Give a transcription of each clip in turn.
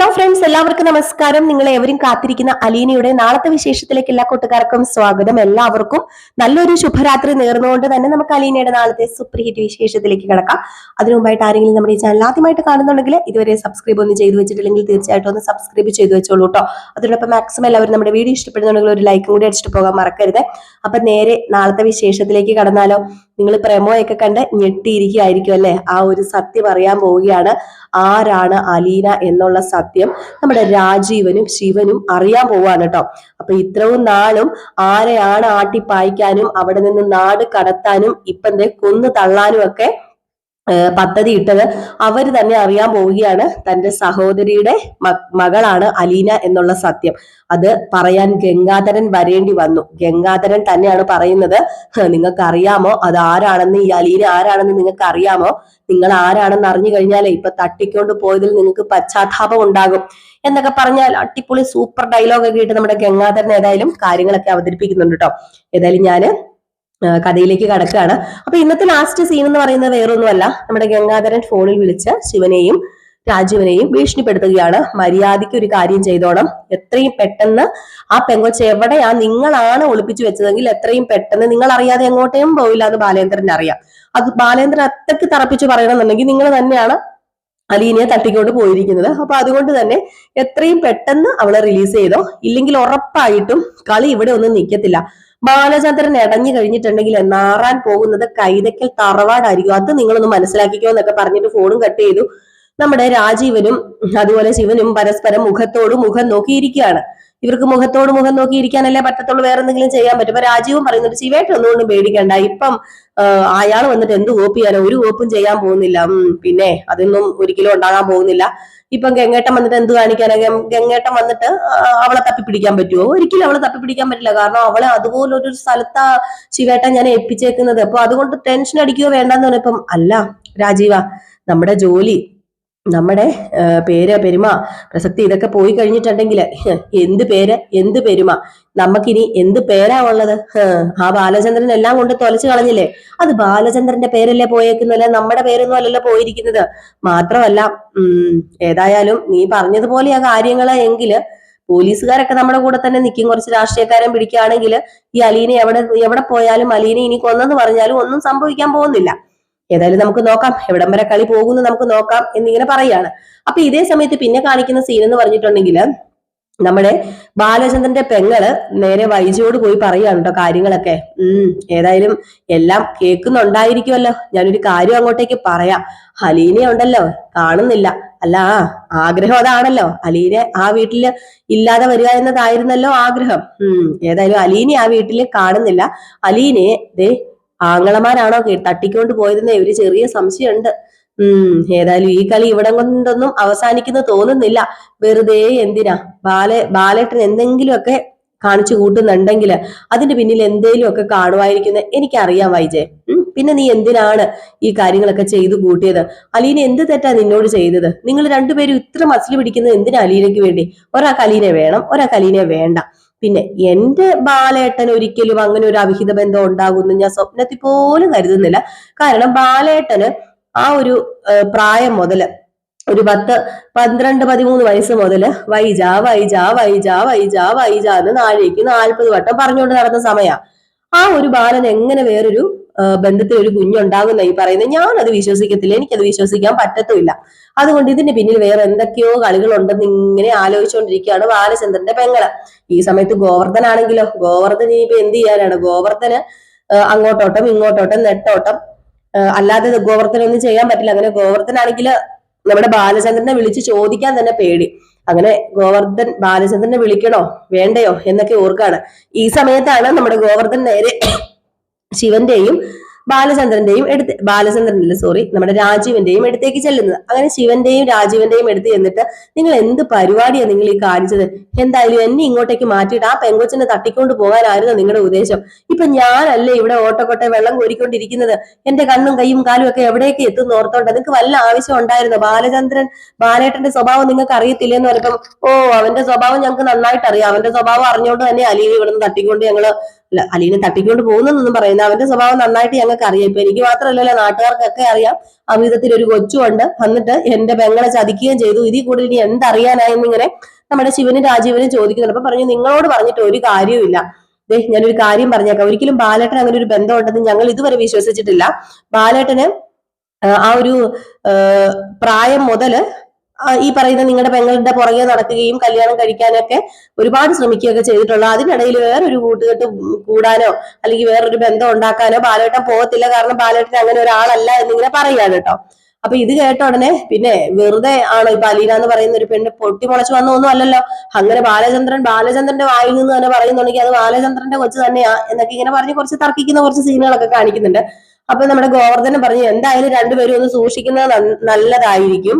Hello friends എല്ലാവർക്കും നമസ്കാരം. നിങ്ങൾ എവരും കാത്തിരിക്കുന്ന അലീനയുടെ നാളത്തെ വിശേഷത്തിലേക്ക് എല്ലാ കൂട്ടുകാർക്കും സ്വാഗതം. എല്ലാവർക്കും നല്ലൊരു ശുഭരാത്രി നേർന്നുകൊണ്ട് തന്നെ നമുക്ക് അലീനയുടെ നാളത്തെ സൂപ്പർ ഹിറ്റ് വിശേഷത്തിലേക്ക് കിടക്കാം. അതിനു മുമ്പായിട്ട് ആരെങ്കിലും നമ്മുടെ ഈ ചാനൽ ആദ്യമായിട്ട് കാണുന്നുണ്ടെങ്കിൽ ഇതുവരെ സബ്സ്ക്രൈബ് ഒന്നും ചെയ്തു വെച്ചിട്ടില്ലെങ്കിൽ തീർച്ചയായിട്ടും ഒന്ന് സബ്സ്ക്രൈബ് ചെയ്തു വെച്ചോളൂ കേട്ടോ അതിനോടൊപ്പം മാക്സിമം എല്ലാവരും നമ്മുടെ വീഡിയോ ഇഷ്ടപ്പെടുന്നുണ്ടെങ്കിൽ ഒരു ലൈക്കും കൂടി അടിച്ചിട്ട് പോകാൻ മറക്കരുത്. അപ്പൊ നേരെ നാളത്തെ വിശേഷത്തിലേക്ക് കടന്നാലോ. നിങ്ങൾ പ്രമോയൊക്കെ കണ്ട് ഞെട്ടിയിരിക്കുകയായിരിക്കും അല്ലെ? ആ ഒരു സത്യം അറിയാൻ പോവുകയാണ്. ആരാണ് അലീന എന്നുള്ള സത്യം നമ്മുടെ രാജീവനും ശിവനും അറിയാൻ പോവാണ് കേട്ടോ അപ്പൊ ഇത്രയും നാളും ആരെയാണ് ആട്ടിപ്പായിക്കാനും അവിടെ നിന്ന് നാട് കടത്താനും ഇപ്പം കൊന്നു തള്ളാനും ഒക്കെ പദ്ധതി ഇട്ടത്. അവർ തന്നെ അറിയാൻ പോവുകയാണ് തന്റെ സഹോദരിയുടെ മകളാണ് അലീന എന്നുള്ള സത്യം. അത് പറയാൻ ഗംഗാധരൻ വരേണ്ടി വന്നു. ഗംഗാധരൻ തന്നെയാണ് പറയുന്നത് നിങ്ങൾക്ക് അറിയാമോ അത് ആരാണെന്ന്? ഈ അലീന ആരാണെന്ന് നിങ്ങൾക്ക് അറിയാമോ നിങ്ങൾ ആരാണെന്ന് അറിഞ്ഞു കഴിഞ്ഞാലേ ഇപ്പൊ തട്ടിക്കൊണ്ട് പോയതിൽ നിങ്ങൾക്ക് പശ്ചാത്താപം ഉണ്ടാകും. എന്നൊക്കെ പറഞ്ഞാൽ അടിപൊളി സൂപ്പർ ഡയലോഗ് ഒക്കെ ഇട്ട് നമ്മുടെ ഗംഗാധരൻ ഏതായാലും കാര്യങ്ങളൊക്കെ അവതരിപ്പിക്കുന്നുണ്ട് കേട്ടോ ഏതായാലും ആ, കഥയിലേക്ക് കടക്കുകയാണ് അപ്പൊ ഇന്നത്തെ ലാസ്റ്റ് സീൻ എന്ന് പറയുന്നത് വേറൊന്നുമല്ല. നമ്മുടെ ഗംഗാധരൻ ഫോണിൽ വിളിച്ച് ശിവനെയും രാജീവനെയും ഭീഷണിപ്പെടുത്തുകയാണ്. മര്യാദയ്ക്ക് ഒരു കാര്യം ചെയ്തോണം. എത്രയും പെട്ടെന്ന് ആ പെങ്കൊച്ച എവിടെയാ? നിങ്ങളാണ് ഒളിപ്പിച്ചു വെച്ചതെങ്കിൽ എത്രയും പെട്ടെന്ന് നിങ്ങൾ അറിയാതെ എങ്ങോട്ടേയും പോവില്ല എന്ന് ബാലേന്ദ്രൻ അറിയാം. അത് ബാലേന്ദ്രൻ അത്രയ്ക്ക് തറപ്പിച്ച് പറയണമെന്നുണ്ടെങ്കിൽ നിങ്ങൾ തന്നെയാണ് അലീനയെ തട്ടിക്കൊണ്ട് പോയിരിക്കുന്നത്. അപ്പൊ അതുകൊണ്ട് തന്നെ എത്രയും പെട്ടെന്ന് അവളെ റിലീസ് ചെയ്തോ. ഇല്ലെങ്കിൽ ഉറപ്പായിട്ടും കളി ഇവിടെ ഒന്നും നിൽക്കത്തില്ല ബാലചന്ദ്രൻ ഇടഞ്ഞു കഴിഞ്ഞിട്ടുണ്ടെങ്കിൽ നാറാൻ പോകുന്നത് കൈതക്കൽ തറവാടായിരിക്കും. അത് നിങ്ങളൊന്ന് മനസ്സിലാക്കിക്കോ എന്നൊക്കെ പറഞ്ഞിട്ട് ഫോണും കട്ട് ചെയ്തു. നമ്മുടെ രാജീവനും അതുപോലെ ശിവനും പരസ്പരം മുഖത്തോട് മുഖം നോക്കിയിരിക്കുകയാണ്. ഇവർക്ക് മുഖത്തോട് മുഖം നോക്കിയിരിക്കാനല്ലേ പറ്റത്തുള്ളൂ വേറെ എന്തെങ്കിലും ചെയ്യാൻ പറ്റും. അപ്പൊ രാജീവും പറയുന്നുണ്ട് ശിവേട്ടൻ ഒന്നുകൊണ്ടും പേടിക്കണ്ട. ഇപ്പം അയാൾ വന്നിട്ട് എന്ത് കോപ്പ് ചെയ്യാനോ? ഒരു കോപ്പും ചെയ്യാൻ പോകുന്നില്ല. പിന്നെ അതൊന്നും ഒരിക്കലും ഉണ്ടാകാൻ പോകുന്നില്ല. ഇപ്പം ഗംഗേട്ടൻ വന്നിട്ട് എന്ത് കാണിക്കാനാ? ഗംഗേട്ടം ഗംഗേട്ടൻ വന്നിട്ട് അവളെ അവളെ തപ്പിപ്പിടിക്കാൻ പറ്റുമോ ഒരിക്കലും അവളെ തപ്പി പിടിക്കാൻ പറ്റില്ല. കാരണം അവളെ അതുപോലെ ഒരു സ്ഥലത്താ ശിവേട്ടൻ ഞാൻ ഏൽപ്പിച്ചേക്കുന്നത്. അപ്പൊ അതുകൊണ്ട് ടെൻഷൻ അടിക്കുകയോ വേണ്ടെന്ന് പറഞ്ഞപ്പം അല്ല രാജീവ നമ്മുടെ ജോലി നമ്മുടെ പേര് പെരുമ പ്രസക്തി ഇതൊക്കെ പോയി കഴിഞ്ഞിട്ടുണ്ടെങ്കിൽ എന്ത് പേര് എന്ത് പെരുമ? നമുക്കിനി എന്ത് പേരാ ഉള്ളത്? ആ ബാലചന്ദ്രൻ എല്ലാം കൊണ്ട് തൊലച്ചു കളഞ്ഞില്ലേ? അത് ബാലചന്ദ്രന്റെ പേരല്ലേ പോയേക്കുന്നല്ല? നമ്മുടെ പേരൊന്നും അല്ലല്ലോ പോയിരിക്കുന്നത്. മാത്രമല്ല ഉം ഏതായാലും നീ പറഞ്ഞതുപോലെ ആ കാര്യങ്ങൾ എങ്കിൽ പോലീസുകാരൊക്കെ നമ്മുടെ കൂടെ തന്നെ നിൽക്കും കുറച്ച് രാഷ്ട്രീയക്കാരൻ പിടിക്കുകയാണെങ്കിൽ ഈ അലീനെ എവിടെ എവിടെ പോയാലും അലീനെ ഇനി കൊന്നെന്ന് പറഞ്ഞാലും ഒന്നും സംഭവിക്കാൻ പോകുന്നില്ല. ഏതായാലും നമുക്ക് നോക്കാം. എവിടം വരെ കളി പോകുന്നു നമുക്ക് നോക്കാം എന്നിങ്ങനെ പറയാണ്. അപ്പൊ ഇതേ സമയത്ത് പിന്നെ കാണിക്കുന്ന സീൻ എന്ന് പറഞ്ഞിട്ടുണ്ടെങ്കിൽ നമ്മുടെ ബാലചന്ദ്രന്റെ പെങ്ങൾ നേരെ വൈജയോട് പോയി പറയാണ് കേട്ടോ കാര്യങ്ങളൊക്കെ. ഉം ഏതായാലും എല്ലാം കേൾക്കുന്നുണ്ടായിരിക്കുമല്ലോ. ഞാനൊരു കാര്യം അങ്ങോട്ടേക്ക് പറയാം. ഹലീനെ ഉണ്ടല്ലോ കാണുന്നില്ല. അല്ല ആ ആഗ്രഹം അതാണല്ലോ. അലീനെ ആ വീട്ടിൽ ഇല്ലാതെ വരിക എന്നതായിരുന്നല്ലോ ആഗ്രഹം. ഉം ഏതായാലും അലീനെ ആ വീട്ടിൽ കാണുന്നില്ല. അലീനെ ദേ ആങ്ങളമാരാണോ തട്ടിക്കൊണ്ട് പോയതെന്ന് ഒരു ചെറിയ സംശയമുണ്ട്. ഉം ഏതായാലും ഈ കളി ഇവിടം കൊണ്ടൊന്നും അവസാനിക്കുന്നു തോന്നുന്നില്ല. വെറുതെ എന്തിനാ? ബാല ബാലേട്ടൻ എന്തെങ്കിലുമൊക്കെ കാണിച്ചു കൂട്ടുന്നുണ്ടെങ്കിൽ അതിന്റെ പിന്നിൽ എന്തേലും ഒക്കെ കാണുമായിരിക്കുന്നത് എനിക്കറിയാം വൈജയ്. പിന്നെ നീ എന്തിനാണ് ഈ കാര്യങ്ങളൊക്കെ ചെയ്തു കൂട്ടിയത്? അലീന എന്ത് തെറ്റാ നിന്നോട് ചെയ്തത്? നിങ്ങൾ രണ്ടുപേരും ഇത്ര മസിൽ പിടിക്കുന്നത് എന്തിനാ അലീനയ്ക്ക് വേണ്ടി? ഒരാൾക്ക് അലീനെ വേണം ഒരാൾക്ക് അലീനെ വേണ്ട. പിന്നെ എന്റെ ബാലേട്ടൻ ഒരിക്കലും അങ്ങനെ ഒരു അവിഹിത ബന്ധം ഉണ്ടാകുമെന്ന് ഞാൻ സ്വപ്നത്തിൽ പോലും കരുതുന്നില്ല. കാരണം ബാലേട്ടന് ആ ഒരു പ്രായം മുതൽ ഒരു പത്ത് പന്ത്രണ്ട് പതിമൂന്ന് വയസ്സ് മുതൽ വൈജ വൈജ വൈജ വൈജ വൈജ എന്ന് നാഴേക്ക് നാൽപ്പത് വട്ടം പറഞ്ഞുകൊണ്ട് നടന്ന സമയ. ആ ഒരു ബാലൻ എങ്ങനെ വേറൊരു ബന്ധത്തിൽ ഒരു കുഞ്ഞുണ്ടാകുന്ന ഈ പറയുന്നത് ഞാൻ അത് വിശ്വസിക്കത്തില്ല എനിക്കത് വിശ്വസിക്കാൻ പറ്റത്തുമില്ല. അതുകൊണ്ട് ഇതിന്റെ പിന്നിൽ വേറെ എന്തൊക്കെയോ കളികളുണ്ടെന്ന് ഇങ്ങനെ ആലോചിച്ചുകൊണ്ടിരിക്കുകയാണ് ബാലചന്ദ്രന്റെ പെങ്ങൾ. ഈ സമയത്ത് ഗോവർദ്ധൻ ആണെങ്കിലോ ഗോവർദ്ധൻ ഇനിയിപ്പോ എന്ത് ചെയ്യാനാണ്? ഗോവർദ്ധന് അങ്ങോട്ടോട്ടം ഇങ്ങോട്ടോട്ടം നെട്ടോട്ടം. അല്ലാതെ ഗോവർദ്ധനൊന്നും ചെയ്യാൻ പറ്റില്ല. അങ്ങനെ ഗോവർദ്ധനാണെങ്കിൽ നമ്മുടെ ബാലചന്ദ്രനെ വിളിച്ച് ചോദിക്കാൻ തന്നെ പേടി. അങ്ങനെ ഗോവർദ്ധൻ ബാലചന്ദ്രനെ വിളിക്കണോ? വേണ്ടയോ? എന്നൊക്കെ ഓർക്കാണ്. ഈ സമയത്താണ് നമ്മുടെ ഗോവർദ്ധൻ നേരെ ശിവന്റെയും ബാലചന്ദ്രന്റെയും എടുത്ത് ബാലചന്ദ്രനല്ല സോറി നമ്മുടെ രാജീവന്റെയും അടുത്തേക്ക് ചെല്ലുന്നത്. അങ്ങനെ ശിവന്റെയും രാജീവന്റെയും എടുത്ത് ചെന്നിട്ട് നിങ്ങൾ എന്ത് പരിപാടിയാണ് നിങ്ങൾ ഈ കാണിച്ചത്? എന്തായാലും എന്നെ ഇങ്ങോട്ടേക്ക് മാറ്റിയിട്ട് ആ പെങ്കൊച്ചിനെ തട്ടിക്കൊണ്ട് പോകാനായിരുന്നു നിങ്ങളുടെ ഉദ്ദേശം. ഇപ്പൊ ഞാനല്ലേ ഇവിടെ ഓട്ടക്കൊട്ടെ വെള്ളം കോരിക്കൊണ്ടിരിക്കുന്നത്? എന്റെ കണ്ണും കൈയും കാലും ഒക്കെ എവിടേക്ക് എത്തുന്നു ഓർത്തോണ്ട് നിങ്ങൾക്ക് വല്ല ആവശ്യം ഉണ്ടായിരുന്നു? ബാലചന്ദ്രൻ ബാലേട്ടന്റെ സ്വഭാവം നിങ്ങൾക്ക് അറിയത്തില്ലെന്ന് പറഞ്ഞപ്പം ഓ അവന്റെ സ്വഭാവം ഞങ്ങൾക്ക് നന്നായിട്ട് അറിയാം അവന്റെ സ്വഭാവം അറിഞ്ഞുകൊണ്ട് തന്നെ അലീവ് ഇവിടെ നിന്ന് തട്ടിക്കൊണ്ട് ഞങ്ങൾ അലീനെ തട്ടിക്കൊണ്ട് പോകുന്നൊന്നും പറയുന്നത് അവന്റെ സ്വഭാവം നന്നായിട്ട് ഞങ്ങൾക്ക് അറിയാം. ഇപ്പൊ എനിക്ക് മാത്രമല്ലല്ലോ നാട്ടുകാർക്കൊക്കെ അറിയാം. അമിതത്തിൽ ഒരു കൊച്ചുണ്ട്. വന്നിട്ട് എന്റെ പെങ്ങളെ ചതിക്കുകയും ചെയ്തു. ഇതിൽ കൂടുതൽ ഇനി എന്തറിയാനായെന്ന് ഇങ്ങനെ നമ്മുടെ ശിവനും രാജീവനും ചോദിക്കുന്നുണ്ട്. അപ്പൊ പറഞ്ഞു നിങ്ങളോട് പറഞ്ഞിട്ട് ഒരു കാര്യവുമില്ല. ദേ ഞാനൊരു കാര്യം പറഞ്ഞേക്കാം. ഒരിക്കലും ബാലേട്ടൻ അങ്ങനെ ഒരു ബന്ധം ഉണ്ടെന്ന് ഞങ്ങൾ ഇതുവരെ വിശ്വസിച്ചിട്ടില്ല. ബാലേട്ടന് ആ, ഒരു പ്രായം മുതൽ ഈ പറയുന്ന നിങ്ങളുടെ പെങ്ങളുടെ പുറകെ നടക്കുകയും കല്യാണം കഴിക്കാനൊക്കെ ഒരുപാട് ശ്രമിക്കുകയൊക്കെ ചെയ്തിട്ടുള്ളൂ അതിനിടയിൽ വേറൊരു കൂട്ടുകെട്ട് കൂടാനോ അല്ലെങ്കിൽ വേറൊരു ബന്ധം ഉണ്ടാക്കാനോ ബാലേട്ടൻ പോകത്തില്ല. കാരണം ബാലേട്ടൻ അങ്ങനെ ഒരാളല്ല എന്നിങ്ങനെ പറയുകയാണ് കേട്ടോ. അപ്പൊ ഇത് കേട്ട ഉടനെ പിന്നെ വെറുതെ ആണോ ഇപ്പൊ അലീന എന്ന് പറയുന്ന ഒരു പെണ്ണ് പൊട്ടിമുളച്ചു വന്നൊന്നും അല്ലല്ലോ. അങ്ങനെ ബാലചന്ദ്രൻ ബാലചന്ദ്രന്റെ വായിൽ നിന്ന് തന്നെ പറയുന്നുണ്ടെങ്കിൽ അത് ബാലചന്ദ്രന്റെ കൊച്ചു തന്നെയാ എന്നൊക്കെ ഇങ്ങനെ പറഞ്ഞ് കുറച്ച് തർക്കിക്കുന്ന കുറച്ച് സീനുകളൊക്കെ കാണിക്കുന്നുണ്ട്. അപ്പൊ നമ്മുടെ ഗോവർദ്ധനം പറഞ്ഞു എന്തായാലും രണ്ടുപേരും ഒന്ന് സൂക്ഷിക്കുന്നത് നല്ലതായിരിക്കും.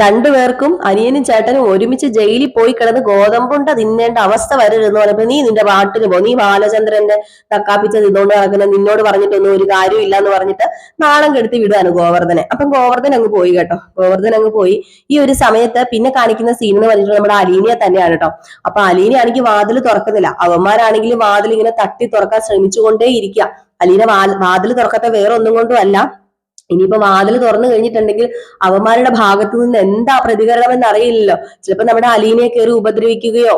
രണ്ടുപേർക്കും അനിയനും ചേട്ടനും ഒരുമിച്ച് ജയിലിൽ പോയി കിടന്ന് ഗോതമ്പുണ്ട തിന്നേണ്ട അവസ്ഥ വരരുതെന്ന് പറഞ്ഞപ്പോ നീ നിന്റെ പാട്ടിന് പോ. നീ ബാലചന്ദ്രന്റെ തക്കാപ്പിച്ച തിന്നോണ്ട് നടക്കുന്ന നിന്നോട് പറഞ്ഞിട്ടൊന്നും ഒരു കാര്യമില്ല എന്ന് പറഞ്ഞിട്ട് നാണം കെടുത്തി വിടുവാണ് ഗോവർദ്ധനെ. അപ്പം ഗോവർദ്ധൻ അങ്ങ് പോയി കേട്ടോ. ഗോവർദ്ധൻ അങ്ങ് പോയി. ഈ ഒരു സമയത്ത് പിന്നെ കാണിക്കുന്ന സീൻ എന്ന് പറഞ്ഞിട്ട് നമ്മുടെ അലീനിയ തന്നെയാണ് കേട്ടോ. അപ്പൊ അലീനയാണെങ്കിൽ വാതിൽ തുറക്കുന്നില്ല. അവന്മാരാണെങ്കിൽ വാതിൽ ഇങ്ങനെ തട്ടി തുറക്കാൻ ശ്രമിച്ചുകൊണ്ടേ ഇരിക്കുക അലീന വാതിൽ തുറക്കത്തെ വേറെ ഒന്നും കൊണ്ടും ഇനിയിപ്പോ വാതിൽ തുറന്നു കഴിഞ്ഞിട്ടുണ്ടെങ്കിൽ അവന്മാരുടെ ഭാഗത്തു നിന്ന് എന്താ പ്രതികരണം എന്ന് അറിയില്ലല്ലോ ചിലപ്പോ നമ്മുടെ അലീനയെ കയറി ഉപദ്രവിക്കുകയോ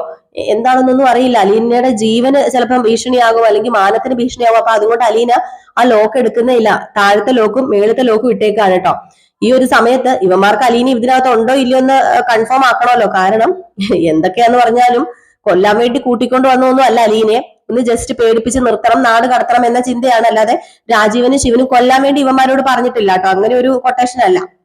എന്താണെന്നൊന്നും അറിയില്ല. അലീനയുടെ ജീവന് ചിലപ്പം ഭീഷണിയാകും അല്ലെങ്കിൽ മാനത്തിന് ഭീഷണിയാകും. അപ്പൊ അതുകൊണ്ട് അലീന ആ ലോക്ക് എടുക്കുന്നില്ല താഴത്തെ ലോക്കും മേളത്തെ ലോക്കും ഇട്ടേക്കാണ് കേട്ടോ. ഈ ഒരു സമയത്ത് ഇവന്മാർക്ക് അലീന ഇതിനകത്ത് ഉണ്ടോ ഇല്ലയോ എന്ന് കൺഫേം ആക്കണമല്ലോ. കാരണം എന്തൊക്കെയാന്ന് പറഞ്ഞാലും കൊല്ലാൻ വേണ്ടി കൂട്ടിക്കൊണ്ട് വന്നൊന്നും അല്ല അലീനയെ. ഒന്ന് ജസ്റ്റ് പേടിപ്പിച്ച് നിർത്തണം നാട് കടത്തണം എന്ന ചിന്തയാണ്. അല്ലാതെ രാജീവനും ശിവനും കൊല്ലാൻ വേണ്ടി ഇവന്മാരോട് പറഞ്ഞിട്ടില്ല കേട്ടോ. അങ്ങനെ ഒരു കൊട്ടേഷൻ അല്ല.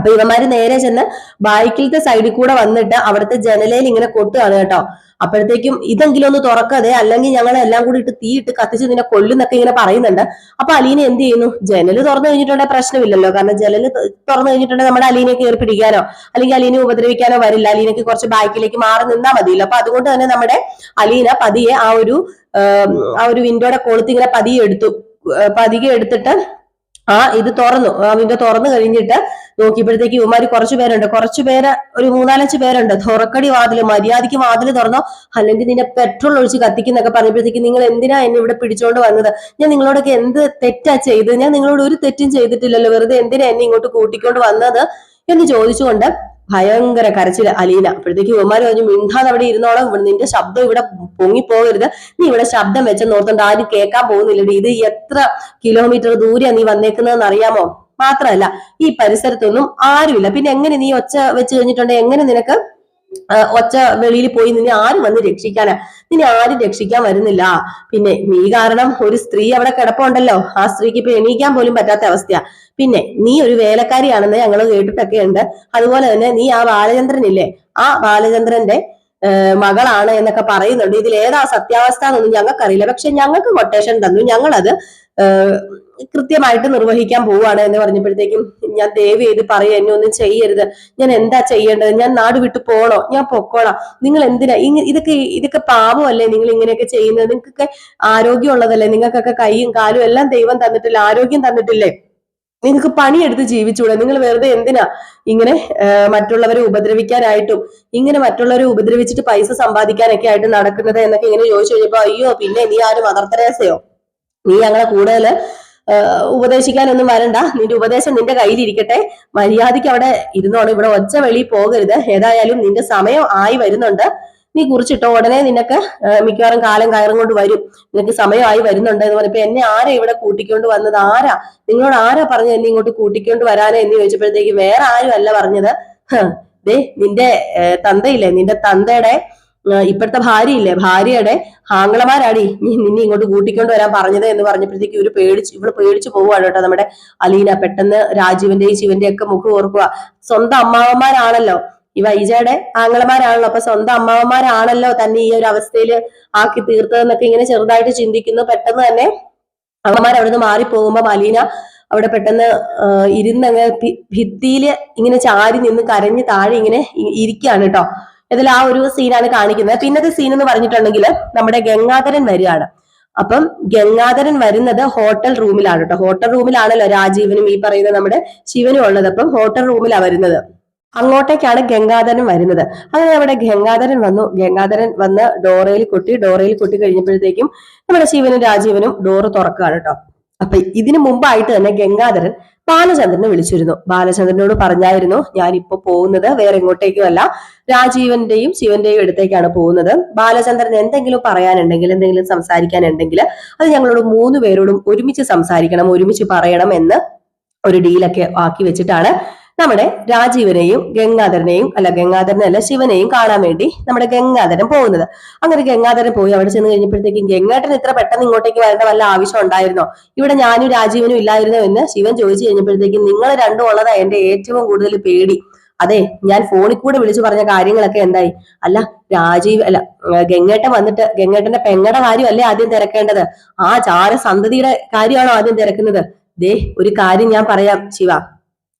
അപ്പൊ ഇവന്മാര് നേരെ ചെന്ന് ബൈക്കിലത്തെ സൈഡിൽ കൂടെ വന്നിട്ട് അവിടുത്തെ ജനലയിൽ ഇങ്ങനെ കൊട്ടുകയാണ് കേട്ടോ. അപ്പോഴത്തേക്കും ഇതെങ്കിലും ഒന്ന് തുറക്കതെ അല്ലെങ്കിൽ ഞങ്ങൾ എല്ലാം കൂടി ഇട്ട് തീ ഇട്ട് കത്തിച്ച് നിന്നെ കൊല്ലുന്നൊക്കെ ഇങ്ങനെ പറയുന്നുണ്ട്. അപ്പൊ അലീന എന്ത് ചെയ്യുന്നു? ജനൽ തുറന്നു കഴിഞ്ഞിട്ടുണ്ടെങ്കിൽ പ്രശ്നമില്ലല്ലോ. കാരണം ജനൽ തുറന്നു കഴിഞ്ഞിട്ടുണ്ടെങ്കിൽ നമ്മുടെ അലീനെ കയറി പിടിക്കാനോ അല്ലെങ്കിൽ അലീനെ ഉപദ്രവിക്കാനോ വരില്ല. അലീനയ്ക്ക് കുറച്ച് ബാക്കിലേക്ക് മാറി നിന്നാൽ മതിയില്ല. അപ്പൊ അതുകൊണ്ട് തന്നെ നമ്മുടെ അലീന പതിയെ ആ ഒരു ആ ഒരു വിൻഡോയുടെ കൊളുത്ത് ഇങ്ങനെ പതിയെ എടുത്തു പതിയെ എടുത്തിട്ട് ആ ഇത് തുറന്നു. ആ വിൻഡോ തുറന്നു കഴിഞ്ഞിട്ട് നോക്കിയപ്പോഴത്തേക്ക് ഇവമാര് കുറച്ചു പേരുണ്ട്. കുറച്ചു പേര് ഒരു മൂന്നാലഞ്ച് പേരുണ്ട്. തുറക്കടി വാതിൽ മര്യാദയ്ക്ക് വാതിൽ തുറന്നോ അല്ലെങ്കിൽ നിന്നെ പെട്രോൾ ഒഴിച്ച് കത്തിക്കുന്നൊക്കെ പറഞ്ഞപ്പോഴത്തേക്ക് നിങ്ങൾ എന്തിനാ എന്നെ ഇവിടെ പിടിച്ചോണ്ട് വന്നത്? ഞാൻ നിങ്ങളോടൊക്കെ എന്ത് തെറ്റാ ചെയ്തത്? ഞാൻ നിങ്ങളോട് ഒരു തെറ്റും ചെയ്തിട്ടില്ലല്ലോ. വെറുതെ എന്തിനാ എന്നെ ഇങ്ങോട്ട് കൂട്ടിക്കൊണ്ട് വന്നത്? എന്ന് ചോദിച്ചുകൊണ്ട് ഭയങ്കര കരച്ചിൽ അലീന അപ്പോഴത്തേക്ക് ഇവന്മാര് പറഞ്ഞു മിണ്ടാതെ അവിടെ ഇരുന്നോളം. ഇവിടെ നിന്റെ ശബ്ദം ഇവിടെ പൊങ്ങിപ്പോകരുത്. നീ ഇവിടെ ശബ്ദം വെച്ച നോർത്തോണ്ട് ആരും കേൾക്കാൻ പോകുന്നില്ലടി. ഇത് എത്ര കിലോമീറ്റർ ദൂരെയാണ് നീ വന്നേക്കുന്നതെന്ന് അറിയാമോ? മാത്രമല്ല ഈ പരിസരത്തൊന്നും ആരുമില്ല. പിന്നെ എങ്ങനെ നീ ഒച്ച വെച്ച് കഴിഞ്ഞിട്ടുണ്ടെങ്കിൽ എങ്ങനെ നിനക്ക് ഒച്ച വെളിയിൽ പോയി നിന്നെ ആരും വന്ന് രക്ഷിക്കാനാ. നിന്നെ ആരും രക്ഷിക്കാൻ വരുന്നില്ല. പിന്നെ നീ കാരണം ഒരു സ്ത്രീ അവിടെ കിടപ്പുണ്ടല്ലോ. ആ സ്ത്രീക്ക് ഇപ്പൊ എണീക്കാൻ പോലും പറ്റാത്ത അവസ്ഥയാ. പിന്നെ നീ ഒരു വേലക്കാരിയാണെന്ന് ഞങ്ങൾ കേട്ടിട്ടൊക്കെ ഉണ്ട് അതുപോലെ തന്നെ നീ ആ ബാലചന്ദ്രൻ ബാലചന്ദ്രനില്ലേ? ആ ബാലചന്ദ്രന്റെ മകളാണ് എന്നൊക്കെ പറയുന്നുണ്ട്. ഇതിൽ ഏതാ സത്യാവസ്ഥ എന്നൊന്നും ഞങ്ങൾക്കറിയില്ല. പക്ഷെ ഞങ്ങൾക്ക് കൊട്ടേഷൻ തന്നു. ഞങ്ങളത് കൃത്യമായിട്ട് നിർവഹിക്കാൻ പോവാണ് എന്ന് പറഞ്ഞപ്പോഴത്തേക്കും ഞാൻ ദയവ് ചെയ്ത് പറയുക എന്നെ ഒന്നും ചെയ്യരുത്. ഞാൻ എന്താ ചെയ്യേണ്ടത്? ഞാൻ നാട് വിട്ടു പോണോ? ഞാൻ പൊക്കോളാം. നിങ്ങൾ എന്തിനാ? ഇതൊക്കെ ഇതൊക്കെ പാവമല്ലേ നിങ്ങൾ ഇങ്ങനെയൊക്കെ ചെയ്യുന്നത്? നിങ്ങൾക്കൊക്കെ ആരോഗ്യമുള്ളതല്ലേ? നിങ്ങൾക്കൊക്കെ കൈയും കാലും എല്ലാം ദൈവം തന്നിട്ടില്ല? ആരോഗ്യം തന്നിട്ടില്ലേ? നിങ്ങൾക്ക് പണിയെടുത്ത് ജീവിച്ചൂടെ? നിങ്ങൾ വെറുതെ എന്തിനാ ഇങ്ങനെ മറ്റുള്ളവരെ ഉപദ്രവിക്കാനായിട്ടും ഇങ്ങനെ മറ്റുള്ളവരെ ഉപദ്രവിച്ചിട്ട് പൈസ സമ്പാദിക്കാനൊക്കെ ആയിട്ട് നടക്കുന്നത് എന്നൊക്കെ ഇങ്ങനെ ചോദിച്ചു കഴിഞ്ഞപ്പോ അയ്യോ പിന്നെ നീ ആരും മദർ തെരേസയോ നീ ഞങ്ങളെ കൂടുതൽ ഉപദേശിക്കാനൊന്നും വരണ്ട. നിന്റെ ഉപദേശം നിന്റെ കയ്യിലിരിക്കട്ടെ. മര്യാദയ്ക്ക് അവിടെ ഇരുന്നോണം ഇവിടെ ഒച്ച വെളി പോകരുത്. ഏതായാലും നിന്റെ സമയം ആയി വരുന്നുണ്ട്. നീ കുറിച്ചിട്ടോ? ഉടനെ നിനക്ക് മിക്കവാറും കാലം കയറും കൊണ്ട് വരും. നിനക്ക് സമയമായി വരുന്നുണ്ട് എന്ന് പറഞ്ഞപ്പോ എന്നെ ആരാ ഇവിടെ കൂട്ടിക്കൊണ്ട് വന്നത്? ആരാ? നിങ്ങളോട് ആരാ പറഞ്ഞത് എന്നെ ഇങ്ങോട്ട് കൂട്ടിക്കൊണ്ട് വരാനോ എന്ന് ചോദിച്ചപ്പോഴത്തേക്ക് വേറെ ആരും അല്ല പറഞ്ഞത്. ദേ നിന്റെ തന്തയില്ലേ? നിന്റെ തന്തയുടെ ഇപ്പോഴത്തെ ഭാര്യയില്ലേ? ഭാര്യയുടെ ആംഗ്ലമാരാടി നിന്നെ ഇങ്ങോട്ട് കൂട്ടിക്കൊണ്ട് വരാൻ പറഞ്ഞത് എന്ന് പറഞ്ഞപ്പോഴത്തേക്ക് ഇവർ പേടിച്ച് ഇവൾ പേടിച്ചു പോവുകയാണ് കേട്ടോ നമ്മുടെ അലീന. പെട്ടെന്ന് രാജീവന്റെയും ശിവന്റെയും ഒക്കെ മുഖം ഓർക്കുക. സ്വന്തം അമ്മാവന്മാരാണല്ലോ. ഈ വൈജയുടെ ആംഗ്ലമാരാണല്ലോ അപ്പൊ സ്വന്തം അമ്മാവന്മാരാണല്ലോ തന്നെ ഈ ഒരു അവസ്ഥയിൽ ആക്കി തീർത്തതെന്നൊക്കെ ഇങ്ങനെ ചെറുതായിട്ട് ചിന്തിക്കുന്നു. പെട്ടെന്ന് തന്നെ അമ്മമാർ അവിടുന്ന് മാറിപ്പോകുമ്പോ അലീന അവിടെ പെട്ടെന്ന് ഇരുന്നങ്ങ് ഭിത്തിയിൽ ഇങ്ങനെ ചാരി നിന്ന് കരഞ്ഞ് താഴെ ഇങ്ങനെ ഇരിക്കുകയാണ് കേട്ടോ. ഇതിൽ ആ ഒരു സീനാണ് കാണിക്കുന്നത്. പിന്നത്തെ സീൻ എന്ന് പറഞ്ഞിട്ടുണ്ടെങ്കിൽ നമ്മുടെ ഗംഗാധരൻ വരികയാണ്. അപ്പം ഗംഗാധരൻ വരുന്നത് ഹോട്ടൽ റൂമിലാണ് കേട്ടോ ഹോട്ടൽ റൂമിലാണല്ലോ രാജീവനും ഈ പറയുന്ന നമ്മുടെ ശിവനും ഉള്ളത്. അപ്പം ഹോട്ടൽ റൂമിലാണ് വരുന്നത്. അങ്ങോട്ടേക്കാണ് ഗംഗാധരൻ വരുന്നത്. അങ്ങനെ അവിടെ ഗംഗാധരൻ വന്നു. ഗംഗാധരൻ വന്ന് ഡോറയിൽ കൊട്ടി ഡോറയിൽ കൊട്ടി കഴിഞ്ഞപ്പോഴത്തേക്കും നമ്മുടെ ശിവനും രാജീവനും ഡോറ് തുറക്കുകയാണ് കേട്ടോ അപ്പൊ ഇതിനു മുമ്പായിട്ട് തന്നെ ഗംഗാധരൻ ബാലചന്ദ്രനെ വിളിച്ചിരുന്നു. ബാലചന്ദ്രനോട് പറഞ്ഞായിരുന്നു ഞാനിപ്പോ പോകുന്നത് വേറെ എങ്ങോട്ടേക്കുമല്ല. രാജീവന്റെയും ശിവന്റെയും അടുത്തേക്കാണ് പോകുന്നത്. ബാലചന്ദ്രൻ എന്തെങ്കിലും പറയാനുണ്ടെങ്കിൽ എന്തെങ്കിലും സംസാരിക്കാനുണ്ടെങ്കിൽ അത് ഞങ്ങളോട് മൂന്ന് പേരോടും ഒരുമിച്ച് സംസാരിക്കണം ഒരുമിച്ച് പറയണം എന്ന് ഒരു ഡീലൊക്കെ ആക്കി വെച്ചിട്ടാണ് നമ്മുടെ രാജീവനെയും ഗംഗാധരനെയും അല്ല ഗംഗാധരനെ അല്ല ശിവനെയും കാണാൻ വേണ്ടി നമ്മുടെ ഗംഗാധരൻ പോകുന്നത്. അങ്ങനെ ഗംഗാധരൻ പോയി അവിടെ ചെന്ന് കഴിഞ്ഞപ്പോഴത്തേക്കും ഗംഗാധരൻ ഇത്ര പെട്ടെന്ന് ഇങ്ങോട്ടേക്ക് വരേണ്ട വല്ല ആവശ്യം ഉണ്ടായിരുന്നോ? ഇവിടെ ഞാനും രാജീവനും ഇല്ലായിരുന്നോ എന്ന് ശിവൻ ചോദിച്ചു കഴിഞ്ഞപ്പോഴത്തേക്കും നിങ്ങൾ രണ്ടും ഉള്ളതാ എന്റെ ഏറ്റവും കൂടുതൽ പേടി. അതെ ഞാൻ ഫോണിൽ കൂടെ വിളിച്ചു പറഞ്ഞ കാര്യങ്ങളൊക്കെ എന്തായി? അല്ല രാജീവ് അല്ല ഗംഗേട്ടൻ വന്നിട്ട് ഗംഗേട്ടന്റെ പെങ്ങടെ കാര്യമല്ലേ ആദ്യം തിരക്കേണ്ടത്? ആ ചാര സന്തതിയുടെ കാര്യമാണോ ആദ്യം തിരക്കുന്നത്? ദേ ഒരു കാര്യം ഞാൻ പറയാം ശിവ.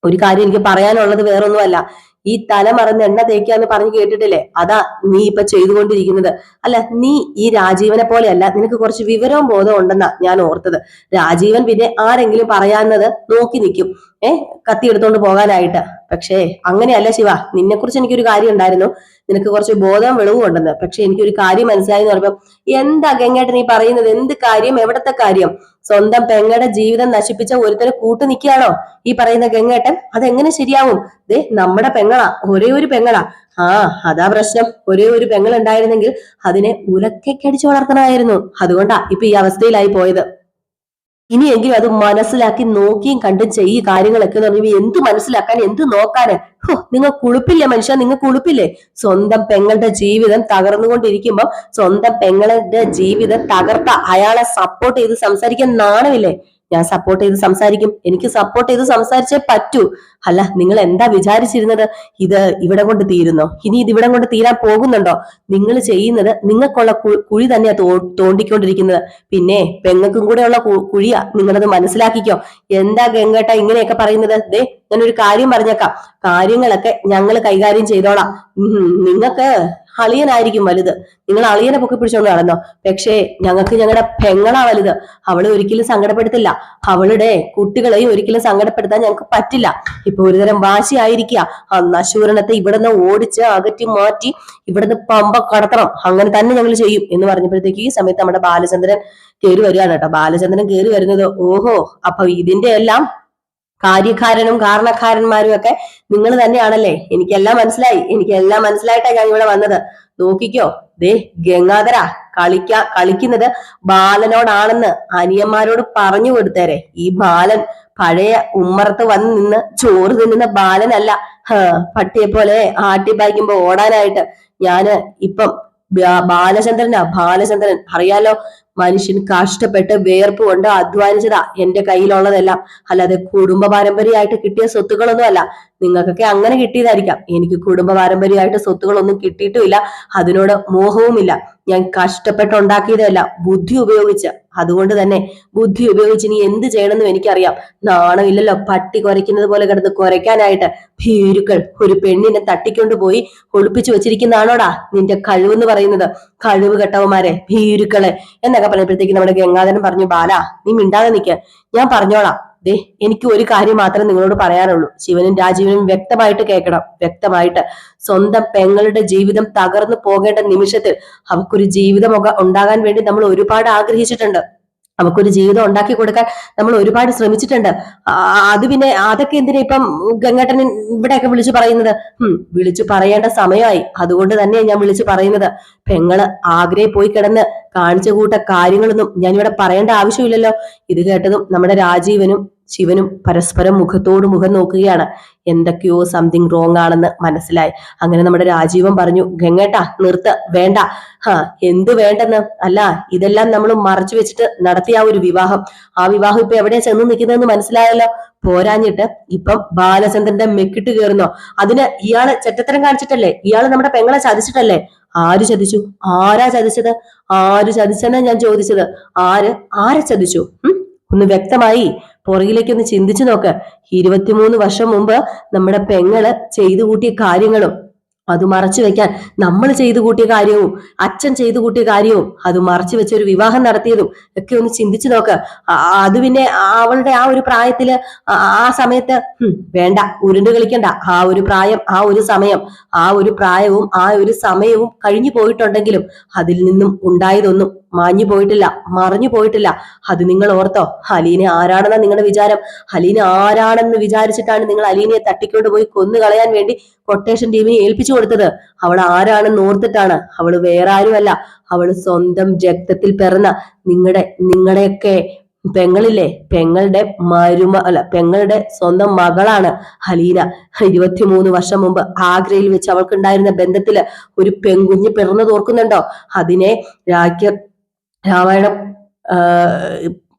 ഒരു കാര്യം എനിക്ക് പറയാനുള്ളത് വേറൊന്നുമല്ല. ഈ തല മറന്ന് എണ്ണ തേക്കാന്ന് പറഞ്ഞു കേട്ടിട്ടില്ലേ? അതാ നീ ഇപ്പൊ ചെയ്തുകൊണ്ടിരിക്കുന്നത്. അല്ല നീ ഈ രാജീവനെ പോലെയല്ല നിനക്ക് കുറച്ച് വിവരവും ബോധം ഉണ്ടെന്നാ ഞാൻ ഓർത്തത്. രാജീവൻ പിന്നെ ആരെങ്കിലും പറയാന്നത് നോക്കി നിൽക്കും ഏ കത്തി എടുത്തോണ്ട് പോകാനായിട്ട്. പക്ഷേ അങ്ങനെയല്ല ശിവ. നിന്നെ കുറിച്ച് എനിക്കൊരു കാര്യം ഉണ്ടായിരുന്നു. നിനക്ക് കുറച്ച് ബോധം വെളിവും ഉണ്ടെന്ന്. പക്ഷെ എനിക്കൊരു കാര്യം മനസ്സിലായി എന്ന് പറയുമ്പോൾ എന്താ ഗംഗേട്ടൻ നീ പറയുന്നത്? എന്ത് കാര്യം? എവിടത്തെ കാര്യം? സ്വന്തം പെങ്ങയുടെ ജീവിതം നശിപ്പിച്ച ഒരുത്തരെ കൂട്ടു നിൽക്കുകയാണോ? ഈ പറയുന്ന ഗംഗേട്ടൻ? അതെങ്ങനെ ശരിയാവും? ദേ നമ്മുടെ പെങ്ങളാ ഒരേ ഒരു പെങ്ങളാ. ആ അതാ പ്രശ്നം. ഒരേ ഒരു പെങ്ങൾ ഉണ്ടായിരുന്നെങ്കിൽ അതിനെ ഉലക്കയ്ക്കടിച്ചു വളർത്തണമായിരുന്നു. അതുകൊണ്ടാ ഇപ്പൊ ഈ അവസ്ഥയിലായി പോയത്. ഇനിയെങ്കിലും അത് മനസ്സിലാക്കി നോക്കിയും കണ്ടും ചെയ്യ കാര്യങ്ങളൊക്കെ എന്ന് പറയുമ്പോൾ എന്ത് മനസ്സിലാക്കാൻ എന്ത് നോക്കാന്? ഹോ നിങ്ങൾ കുളിപ്പില്ലേ മനുഷ്യ? നിങ്ങൾ കുളിപ്പില്ലേ? സ്വന്തം പെങ്ങളുടെ ജീവിതം തകർന്നുകൊണ്ടിരിക്കുമ്പോൾ സ്വന്തം പെങ്ങളുടെ ജീവിതം തകർത്ത. അയാളെ സപ്പോർട്ട് ചെയ്ത് സംസാരിക്കാൻ നാണമില്ലേ? ഞാൻ സപ്പോർട്ട് ചെയ്ത് സംസാരിക്കും. എനിക്ക് സപ്പോർട്ട് ചെയ്ത് സംസാരിച്ചേ പറ്റൂ. അല്ല നിങ്ങൾ എന്താ വിചാരിച്ചിരുന്നത്? ഇത് ഇവിടെ കൊണ്ട് തീരുന്നോ? ഇനി ഇത് ഇവിടെ കൊണ്ട് തീരാൻ പോകുന്നുണ്ടോ? നിങ്ങൾ ചെയ്യുന്നത് നിങ്ങൾക്കുള്ള കുഴി തന്നെയാ തോ തോണ്ടിക്കൊണ്ടിരിക്കുന്നത്. പിന്നെ പെങ്ങൾക്കും കൂടെ ഉള്ള കുഴിയാ നിങ്ങളത് മനസ്സിലാക്കിക്കോ. എന്താ ഗംഗേട്ട ഇങ്ങനെയൊക്കെ പറയുന്നത്? ദേ ഞാനൊരു കാര്യം പറഞ്ഞേക്കാം. കാര്യങ്ങളൊക്കെ ഞങ്ങൾ കൈകാര്യം ചെയ്തോളാം. നിങ്ങൾക്ക് അളിയനായിരിക്കും വലുത്. നിങ്ങൾ അളിയനെ പൊക്കി പിടിച്ചോണ്ട് നടന്നോ. പക്ഷേ ഞങ്ങൾക്ക് ഞങ്ങളുടെ പെങ്ങളാ വലുത്. അവളെ ഒരിക്കലും സങ്കടപ്പെടുത്തില്ല. അവളുടെ കുട്ടികളെയും ഒരിക്കലും സങ്കടപ്പെടുത്താൻ ഞങ്ങൾക്ക് പറ്റില്ല. ഇപ്പൊ ഒരുതരം വാശിയായിരിക്കുക. ആ നശൂരണത്തെ ഇവിടുന്ന് ഓടിച്ച് അകറ്റി മാറ്റി ഇവിടുന്ന് പമ്പ കടത്തണം. അങ്ങനെ തന്നെ ഞങ്ങൾ ചെയ്യും എന്ന് പറഞ്ഞപ്പോഴത്തേക്ക് ഈ സമയത്ത് നമ്മുടെ ബാലചന്ദ്രൻ കയറി വരികയാണ് കേട്ടോ. ബാലചന്ദ്രൻ കയറി വരുന്നത് ഓഹോ അപ്പൊ ഇതിന്റെ എല്ലാം കാര്യക്കാരനും കാരണക്കാരന്മാരും ഒക്കെ നിങ്ങൾ തന്നെയാണല്ലേ? എനിക്കെല്ലാം മനസ്സിലായി. എനിക്കെല്ലാം മനസ്സിലായിട്ടാ ഞാൻ ഇവിടെ വന്നത്. നോക്കിക്കോ. ദേ ഗംഗാധര കളിക്ക കളിക്കുന്നത് ബാലനോടാണെന്ന് അനിയന്മാരോട് പറഞ്ഞു കൊടുത്തേരെ. ഈ ബാലൻ പഴയ ഉമ്മറത്ത് വന്ന് നിന്ന് ചോറ് തിന്നുന്ന ബാലനല്ല. പട്ടിയെ പോലെ ആട്ടി പായിക്കുമ്പോ ഓടാനായിട്ട് ഞാൻ ഇപ്പം ബാലചന്ദ്രനാ ബാലചന്ദ്രൻ. അറിയാലോ? മനുഷ്യൻ കഷ്ടപ്പെട്ട് വേർപ്പ് കൊണ്ട് അധ്വാനിച്ചതാ എന്റെ കയ്യിലുള്ളതെല്ലാം. അല്ലാതെ കുടുംബ പാരമ്പര്യമായിട്ട് കിട്ടിയ സ്വത്തുക്കളൊന്നും അല്ല. നിങ്ങൾക്കൊക്കെ അങ്ങനെ കിട്ടിയതായിരിക്കാം. എനിക്ക് കുടുംബ പാരമ്പര്യമായിട്ട് സ്വത്തുക്കളൊന്നും കിട്ടിയിട്ടുമില്ല. അതിനോട് മോഹവുമില്ല. ഞാൻ കഷ്ടപ്പെട്ടുണ്ടാക്കിയതല്ല ബുദ്ധി ഉപയോഗിച്ച്. അതുകൊണ്ട് തന്നെ ബുദ്ധി ഉപയോഗിച്ച് ഇനി എന്ത് ചെയ്യണമെന്നും എനിക്കറിയാം. നാണമില്ലല്ലോ പട്ടി കുരയ്ക്കുന്നത് പോലെ കിടന്ന് കുരയ്ക്കാനായിട്ട്. ഭീരുക്കൾ ഒരു പെണ്ണിനെ തട്ടിക്കൊണ്ട് പോയി ഒളിപ്പിച്ചു വെച്ചിരിക്കുന്നതാണോടാ നിന്റെ കഴിവെന്ന് പറയുന്നത്? കഴിവ് കെട്ടവന്മാരെ ഭീരുക്കളെ. എന്നൊക്കെ പറഞ്ഞപ്പോഴത്തേക്ക് നമ്മുടെ ഗംഗാധരൻ പറഞ്ഞു ബാല നീ മിണ്ടാതെ നിൽക്ക് ഞാൻ പറഞ്ഞോളാം. ദേ എനിക്ക് ഒരു കാര്യം മാത്രമേ നിങ്ങളോട് പറയാനുള്ളൂ. ശിവനും രാജീവനും വ്യക്തമായിട്ട് കേൾക്കണം. വ്യക്തമായിട്ട്. സ്വന്തം പെങ്ങളുടെ ജീവിതം തകർന്നു പോകേണ്ട നിമിഷത്തിൽ അവക്കൊരു ജീവിതമൊക്കെ ഉണ്ടാകാൻ വേണ്ടി നമ്മൾ ഒരുപാട് ആഗ്രഹിച്ചിട്ടുണ്ട്. അവക്കൊരു ജീവിതം ഉണ്ടാക്കി കൊടുക്കാൻ നമ്മൾ ഒരുപാട് ശ്രമിച്ചിട്ടുണ്ട്. അത് പിന്നെ അതൊക്കെ എന്തിനാ ഇപ്പം ഗംഗട്ടൻ ഇവിടെയൊക്കെ വിളിച്ചു പറയുന്നത്? ഉം വിളിച്ചു പറയേണ്ട സമയമായി. അതുകൊണ്ട് തന്നെയാണ് ഞാൻ വിളിച്ചു പറയുന്നത്. പെങ്ങൾ ആഗ്രഹം പോയി കിടന്ന് കാണിച്ച കൂട്ട കാര്യങ്ങളൊന്നും ഞാനിവിടെ പറയേണ്ട ആവശ്യമില്ലല്ലോ. ഇത് കേട്ടതും നമ്മുടെ രാജീവനും ശിവനും പരസ്പരം മുഖത്തോട് മുഖം നോക്കുകയാണ്. എന്തൊക്കെയോ സംതിങ് റോങ് ആണെന്ന് മനസ്സിലായി. അങ്ങനെ നമ്മുടെ രാജീവൻ പറഞ്ഞു ഗംഗേട്ടാ നിർത്ത വേണ്ട. ഹാ എന്ത് വേണ്ടെന്ന്? അല്ല ഇതെല്ലാം നമ്മൾ മറച്ചു വെച്ചിട്ട് നടത്തിയ ആ ഒരു വിവാഹം. ആ വിവാഹം ഇപ്പൊ എവിടെയാ ചെന്ന് നിൽക്കുന്നതെന്ന് മനസ്സിലായല്ലോ? പോരാഞ്ഞിട്ട് ഇപ്പം ബാലചന്ദ്രന്റെ മെക്കിട്ട് കയറുന്നോ? അതിന് ഇയാൾ ചെറ്റത്തരം കാണിച്ചിട്ടല്ലേ? ഇയാൾ നമ്മുടെ പെങ്ങളെ ചതിച്ചിട്ടല്ലേ? ആര് ചതിച്ചു? ആരാ ചതിച്ചത്? ആര് ചതിച്ചെന്നാ ഞാൻ ചോദിച്ചത്. ആര്? ആരെ ചതിച്ചു? ഉം? ഒന്ന് വ്യക്തമായി പുറകിലേക്ക് ഒന്ന് ചിന്തിച്ചു നോക്ക്. ഇരുപത്തിമൂന്ന് വർഷം മുമ്പ് നമ്മുടെ പെങ്ങൾ ചെയ്തു കൂട്ടിയ കാര്യങ്ങളും അത് മറച്ചു വെക്കാൻ നമ്മൾ ചെയ്തു കൂട്ടിയ കാര്യവും അച്ഛൻ ചെയ്തു കൂട്ടിയ കാര്യവും അത് മറച്ചു വെച്ച് ഒരു വിവാഹം നടത്തിയതും ഒക്കെ ഒന്ന് ചിന്തിച്ചു നോക്ക്. അത് പിന്നെ അവളുടെ ആ ഒരു പ്രായത്തിൽ ആ സമയത്ത് വേണ്ട ഉരുണ്ട് കളിക്കണ്ട. ആ ഒരു പ്രായം ആ ഒരു സമയം ആ ഒരു പ്രായവും ആ ഒരു സമയവും കഴിഞ്ഞു പോയിട്ടുണ്ടെങ്കിലും അതിൽ നിന്നും ഉണ്ടായതൊന്നും മാഞ്ഞു പോയിട്ടില്ല മറഞ്ഞു പോയിട്ടില്ല. അത് നിങ്ങൾ ഓർത്തോ അലീനെ ആരാണെന്ന നിങ്ങളുടെ വിചാരം? അലീനെ ആരാണെന്ന് വിചാരിച്ചിട്ടാണ് നിങ്ങൾ അലീനയെ തട്ടിക്കൊണ്ട് പോയി കൊന്നു കളയാൻ വേണ്ടി കൊട്ടേഷൻ ടീമിനെ ഏൽപ്പിച്ചു കൊടുത്തത്. അവൾ ആരാണെന്ന് ഓർത്തിട്ടാണ്. അവൾ വേറെ ആരുമല്ല അവൾ സ്വന്തം രക്തത്തിൽ പിറന്ന നിങ്ങളുടെ നിങ്ങളുടെയൊക്കെ പെങ്ങളില്ലേ? പെങ്ങളുടെ മരുമ അല്ല പെങ്ങളുടെ സ്വന്തം മകളാണ് ഹലീന. ഇരുപത്തിമൂന്ന് വർഷം മുമ്പ് ആഗ്രയിൽ വെച്ച് അവൾക്കുണ്ടായിരുന്ന ബന്ധത്തിൽ ഒരു പെൺകുഞ്ഞ് പിറന്നു ഓർക്കുന്നുണ്ടോ? അതിനെ രാജ്യ രാമായണം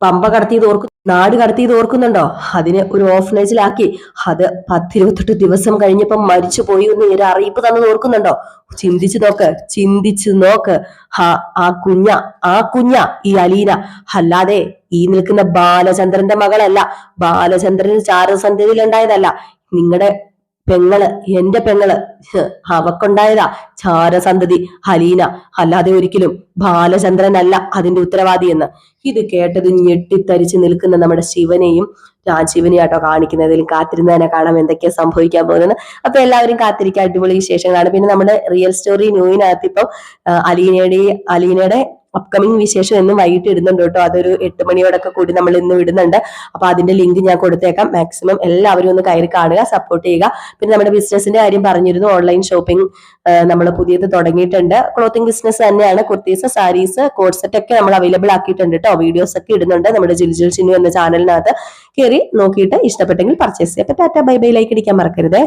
പമ്പ കടത്തി ഓർക്കു നാട് കടത്തിയത് ഓർക്കുന്നുണ്ടോ? അതിനെ ഒരു ഓഫനേജിലാക്കി അത് പത്തിരുപത്തെട്ട് ദിവസം കഴിഞ്ഞപ്പം മരിച്ചു പോയി എന്ന് ഒരു അറിയിപ്പ് തന്നത് ഓർക്കുന്നുണ്ടോ? ചിന്തിച്ചു നോക്ക് ചിന്തിച്ചു നോക്ക്. ആ കുഞ്ഞ ആ കുഞ്ഞ ഈ അലീന. അല്ലാതെ ഈ നിൽക്കുന്ന ബാലചന്ദ്രന്റെ മകളല്ല. ബാലചന്ദ്രന് ചാരസന്ധ്യതയിൽ ഉണ്ടായതല്ല നിങ്ങളുടെ പെങ്ങൾ എന്റെ പെങ്ങൾ. അവക്കുണ്ടായതാ ചാരസന്തതി ഹലീന. അല്ലാതെ ഒരിക്കലും ബാലചന്ദ്രനല്ല അതിന്റെ ഉത്തരവാദി എന്ന് ഇത് കേട്ടത് ഞെട്ടിത്തരിച്ച് നിൽക്കുന്ന നമ്മുടെ ശിവനെയും രാജീവനെയും ആട്ടോ കാണിക്കുന്നതിലും കാത്തിരുന്നതിനെ കാണാം എന്തൊക്കെയാ സംഭവിക്കാൻ പോകുന്നത്. അപ്പൊ എല്ലാവരും കാത്തിരിക്കുക അടിപൊളി വിശേഷങ്ങളാണ്. പിന്നെ നമ്മുടെ റിയൽ സ്റ്റോറി ന്യൂവിനകത്ത് ഇപ്പം അലീനയുടെ അലീനയുടെ അപ്കമിങ് വിശേഷം എന്നും വൈകിട്ട് ഇടുന്നുണ്ട് കേട്ടോ. അതൊരു എട്ട് മണിയോടൊക്കെ കൂടി നമ്മൾ ഇന്ന് ഇടുന്നുണ്ട്. അപ്പൊ അതിന്റെ ലിങ്ക് ഞാൻ കൊടുത്തേക്കാം. മാക്സിമം എല്ലാവരും ഒന്ന് കയറി കാണുക സപ്പോർട്ട് ചെയ്യുക. പിന്നെ നമ്മുടെ ബിസിനസിന്റെ കാര്യം പറഞ്ഞിരുന്നു ഓൺലൈൻ ഷോപ്പിംഗ് നമ്മൾ പുതിയത് തുടങ്ങിയിട്ടുണ്ട്. ക്ലോത്തിങ് ബിസിനസ് തന്നെയാണ്. കുർത്തീസ് സാരീസ് കോഡ് സെറ്റ് ഒക്കെ നമ്മൾ അവൈലബിൾ ആക്കിയിട്ടുണ്ട് കേട്ടോ. വീഡിയോസ് ഒക്കെ ഇടുന്നുണ്ട് നമ്മുടെ ജിൽജിൽ ചിന്നു എന്ന ചാനലിനകത്ത് കയറി നോക്കിയിട്ട് ഇഷ്ടപ്പെട്ടെങ്കിൽ പർച്ചേസ് ചെയ്യാം. അപ്പൊ ടാറ്റ ബൈ ബൈ ലൈക്ക് ഇടിക്കാൻ മറക്കരുതേ.